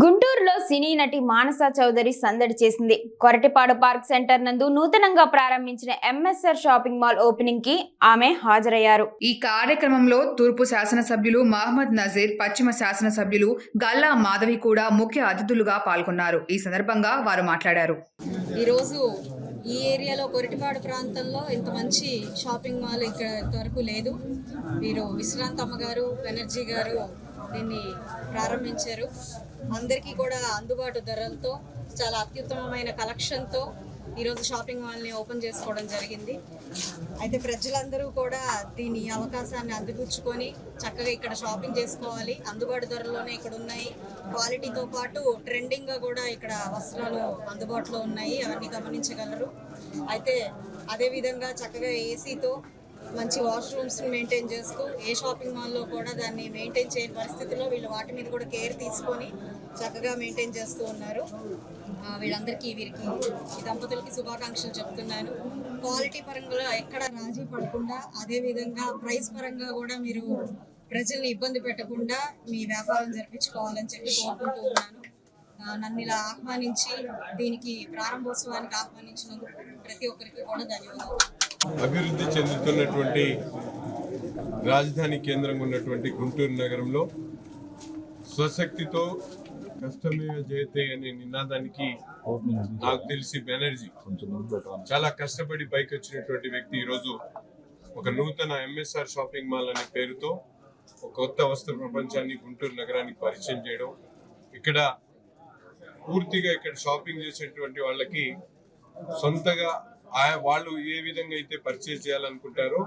గుంటూరులో సినీ నటి మానస చౌదరి సందడి చేసింది. కొరటిపాడు పార్క్ సెంటర్ నందు నూతనంగా ప్రారంభించిన ఎంఎస్ఆర్ షాపింగ్ మాల్ ఓపెనింగ్కి ఆమె హాజరయ్యారు. ఈ కార్యక్రమంలో తూర్పు శాసనసభ్యులు మహమ్మద్ నజీర్ పశ్చిమ శాసనసభ్యులు గల్లా మాధవి కూడా ముఖ్య అతిథులుగా పాల్గొన్నారు. ఈ సందర్భంగా వారు మాట్లాడారు. ఈరోజు ఈ ఏరియాలో కొరటిపాడు ప్రాంతంలో ఇంత మంచి షాపింగ్ మాల్ ఇక్కడ ఇంతవరకు లేదు. వీరు విశ్రాంతమ్మ గారు బెనర్జీ గారు దీన్ని ప్రారంభించారు. అందరికీ కూడా అందుబాటు ధరలతో చాలా అత్యుత్తమమైన కలెక్షన్తో ఈరోజు షాపింగ్ మాల్ని ఓపెన్ చేసుకోవడం జరిగింది. అయితే ప్రజలందరూ కూడా దీని అవకాశాన్ని అందిపుచ్చుకొని చక్కగా ఇక్కడ షాపింగ్ చేసుకోవాలి. అందుబాటు ధరల్లోనే ఇక్కడ ఉన్నాయి. క్వాలిటీతో పాటు ట్రెండింగ్గా కూడా ఇక్కడ వస్త్రాలు అందుబాటులో ఉన్నాయి. అవన్నీ గమనించగలరు? అయితే అదేవిధంగా చక్కగా ఏసీతో మంచి వాష్రూమ్స్ మెయింటైన్ చేస్తూ ఏ షాపింగ్ మాల్లో కూడా దాన్ని మెయింటైన్ చేయని పరిస్థితిలో వీళ్ళు వాటి మీద కూడా కేర్ తీసుకొని చక్కగా మెయింటైన్ చేస్తూ ఉన్నారు. వీళ్ళందరికీ వీరికి ఈ దంపతులకి శుభాకాంక్షలు చెప్తున్నాను. క్వాలిటీ పరంగా ఎక్కడ రాజీ పడకుండా అదే విధంగా ప్రైస్ పరంగా కూడా మీరు ప్రజల్ని ఇబ్బంది పెట్టకుండా మీ వ్యాపారం జరిపించుకోవాలని చెప్పి కోరుకుంటూ ఉన్నాను. నన్ను ఇలా ఆహ్వానించి దీనికి ప్రారంభోత్సవానికి ఆహ్వానించినందుకు ప్రతి ఒక్కరికి కూడా ధన్యవాదాలు. అభివృద్ధి చెందుతున్నటువంటి రాజధాని కేంద్రంగా ఉన్నటువంటి గుంటూరు నగరంలో స్వశక్తితో కష్టమే జయతే అనే నినాదానికి నాకు తెలిసి బెనర్జీ చాలా కష్టపడి పైకి వచ్చినటువంటి వ్యక్తి ఈరోజు ఒక నూతన ఎంఎస్ఆర్ షాపింగ్ మాల్ అనే పేరుతో ఒక కొత్త వస్త్ర ప్రపంచాన్ని గుంటూరు నగరానికి పరిచయం చేయడం ఇక్కడ పూర్తిగా ఇక్కడ షాపింగ్ చేసేటువంటి వాళ్ళకి సొంతగా వాళ్ళు ఏ విధంగా అయితే పర్చేజ్ చేయాలనుకుంటారో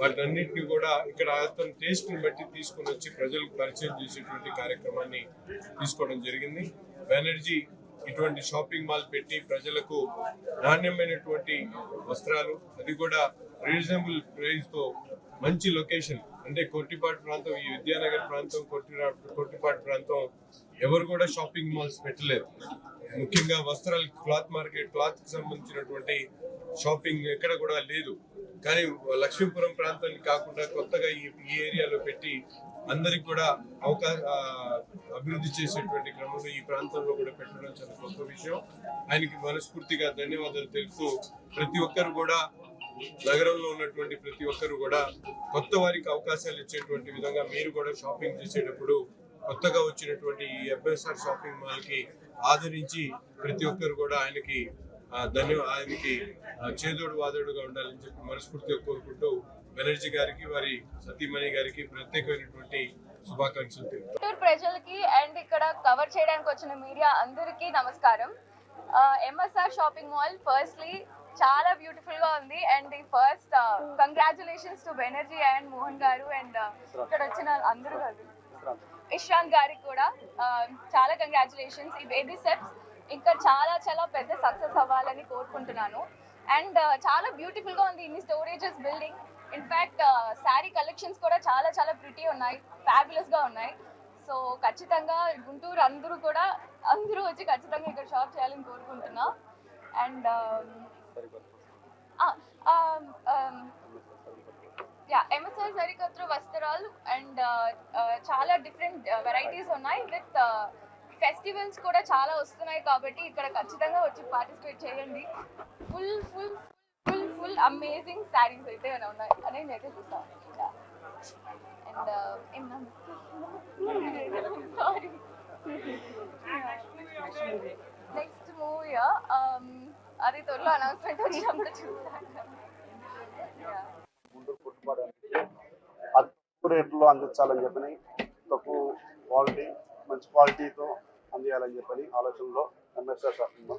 వాటన్నిటిని కూడా ఇక్కడ అతని టేస్ట్ని బట్టి తీసుకుని వచ్చి ప్రజలకు పరిచయం చేసేటువంటి కార్యక్రమాన్ని తీసుకోవడం జరిగింది. బెనర్జీ ఇటువంటి షాపింగ్ మాల్ పెట్టి ప్రజలకు నాణ్యమైనటువంటి వస్త్రాలు అది కూడా రీజనబుల్ ప్రైస్తో మంచి లొకేషన్. అంటే కొట్టిపాటి ప్రాంతం ఈ విద్యానగర్ ప్రాంతం కొట్టి కొట్టిపాటు ప్రాంతం ఎవరు కూడా షాపింగ్ మాల్స్ పెట్టలేరు. ముఖ్యంగా వస్త్రాలు క్లాత్ మార్కెట్ క్లాత్కి సంబంధించినటువంటి షాపింగ్ ఎక్కడ కూడా లేదు. కానీ లక్ష్మీపురం ప్రాంతాన్ని కాకుండా కొత్తగా ఈ ఈ ఏరియాలో పెట్టి అందరికి కూడా అవకాశ అభివృద్ధి చేసేటువంటి క్రమంలో ఈ ప్రాంతంలో కూడా పెట్టడం చాలా గొప్ప విషయం. ఆయనకి మనస్ఫూర్తిగా ధన్యవాదాలు తెలుపుతూ ప్రతి ఒక్కరు కూడా నగరంలో ఉన్నటువంటి ప్రతి ఒక్కరు కూడా కొత్త వారికి అవకాశాలు ఇచ్చేటువంటి విధంగా మీరు కూడా షాపింగ్ చేసేటప్పుడు కొత్తగా వచ్చినటువంటి ఈ ఎంఎస్ఆర్ షాపింగ్ మాల్కి ఆదరించి ప్రతి ఒక్కరు కూడా ఆయనకి ఆ, ధన్య ఆయనకి చేదోడు వాదోడుగా ఉండాలని చెప్పి మనస్ఫూర్తిగా కోరుకుంటూ బెనర్జీ గారికి వారి సతీమణి గారికి ప్రత్యేకమైనటువంటి శుభాకాంక్షలు తెలుపుతున్నాను. ప్రజలకి అండ్ ఇక్కడ కవర్ చేయడానికి వచ్చిన మీడియా అందరికీ నమస్కారం ఎంఎస్ఆర్ షాపింగ్ మాల్ ఫస్ట్లీ చాలా బ్యూటిఫుల్గా ఉంది. అండ్ ఈ first congratulations to Banerjee and Mohan garu and uh, ఇక్కడ వచ్చిన అందరూ కాదు ఇషాంత్ గారికి కూడా uh, చాలా కంగ్రాచులేషన్స్ ఈ బేబీ స్టెప్స్ ఇంకా చాలా చాలా పెద్ద సక్సెస్ అవ్వాలని కోరుకుంటున్నాను. అండ్ uh, చాలా బ్యూటిఫుల్గా ఉంది ఇన్ని storages building in fact sari collections కూడా చాలా చాలా ప్రిటీ ఉన్నాయి. ఫ్యాబులస్గా ఉన్నాయి. సో ఖచ్చితంగా గుంటూరు అందరూ కూడా అందరూ వచ్చి ఖచ్చితంగా ఇక్కడ షాప్ చేయాలని కోరుకుంటున్నా. అండ్ యా ఎంఎస్ఆర్ సరికత్రు వస్త్రాలు అండ్ చాలా డిఫరెంట్ వెరైటీస్ ఉన్నాయి విత్ ఫెస్టివల్స్ కూడా చాలా వస్తున్నాయి కాబట్టి ఇక్కడ ఖచ్చితంగా వచ్చి పార్టిసిపేట్ చేయండి full full full full amazing saris అయితే ఉన్నాయి అని నేనైతే చూస్తాను అండ్ సారీ నెక్స్ట్ మూవీ అది త్వరలో అనౌన్స్మెంట్ వచ్చినప్పుడు చూస్తాను తక్కువ రేట్లో అందించాలని చెప్పని తక్కువ క్వాలిటీ మంచి క్వాలిటీతో అందియాలని చెప్పని ఆలోచనలో ఎంఎస్ఆర్ షాపింగ్